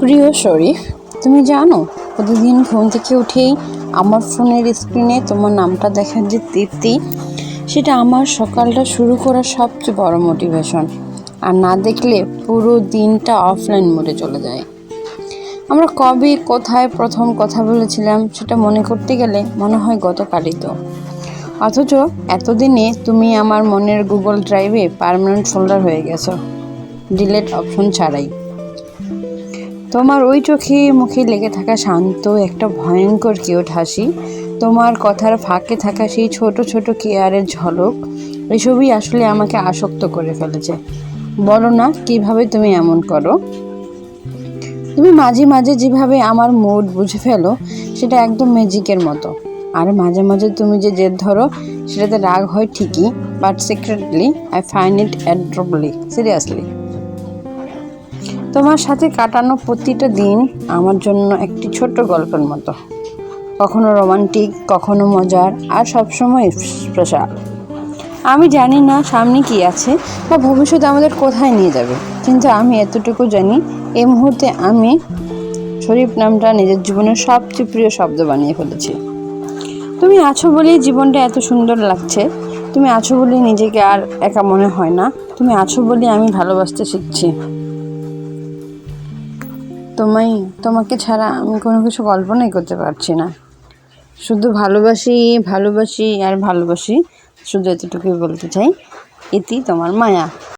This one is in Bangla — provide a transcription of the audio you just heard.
প্রিয় শরীফ, তুমি জানো, প্রতিদিন ঘুম থেকে উঠেই আমার ফোনের স্ক্রিনে তোমার নামটা দেখার যে তৃপ্তি সেটা আমার সকালটা শুরু করার সবচেয়ে বড় মোটিভেশন আর না দেখলে পুরো দিনটা অফলাইন মোডে চলে যায়। আমরা কবে, কোথায় প্রথম কথা বলেছিলাম, সেটা মনে করতে গেলে মনে হয় গতকালই তো। অথচ এতদিনে তুমি আমার মনের গুগল ড্রাইভে পার্মানেন্ট ফোল্ডার হয়ে গেছো। ডিলেট অপশন ছাড়াই। তোমার ওই চোখে মুখে লেগে থাকা শান্ত, একটা ভয়ঙ্কর কিউট হাসি, তোমার কথার ফাঁকে থাকা সেই ছোট ছোট কেয়ারের ঝলক, এসবই আসলে আমাকে আসক্ত করে ফেলেছে। বলো না, কীভাবে তুমি এমন করো? তুমি মাঝে মাঝে যেভাবে আমার মুড বুঝে ফেলো, সেটা একদম ম্যাজিকের মতো। আর মাঝে মাঝে তুমি যে জেদ ধরো, সেটাতে রাগ হয় ঠিকই but secretly I find it adorably seriously তোমার সাথে কাটানো প্রতিটা দিন আমার জন্য একটি ছোট্ট গল্পের মতো। কখনো রোমান্টিক, কখনো মজার, আর সবসময় স্পেশাল আমি জানি না সামনে কি আছে বা ভবিষ্যতে আমাদের কোথায় নিয়ে যাবে, কিন্তু আমি এতটুকু জানি এই মুহূর্তে আমি শরীফ নামটা নিজের জীবনের সবচেয়ে প্রিয় শব্দ বানিয়ে ফেলেছি। তুমি আছো বলেই জীবনটা এত সুন্দর লাগছে। তুমি আছো বলেই নিজেকে আর একা মনে হয় না। তুমি আছো বলেই আমি ভালোবাসতে শিখছি। তোমায়, তোমাকে ছাড়া আমি কোনো কিছু কল্পনাই করতে পারছি না। শুধু ভালোবাসি ভালোবাসি আর ভালোবাসি, শুধু এতটুকুই বলতে চাই, এটি তোমার মায়া।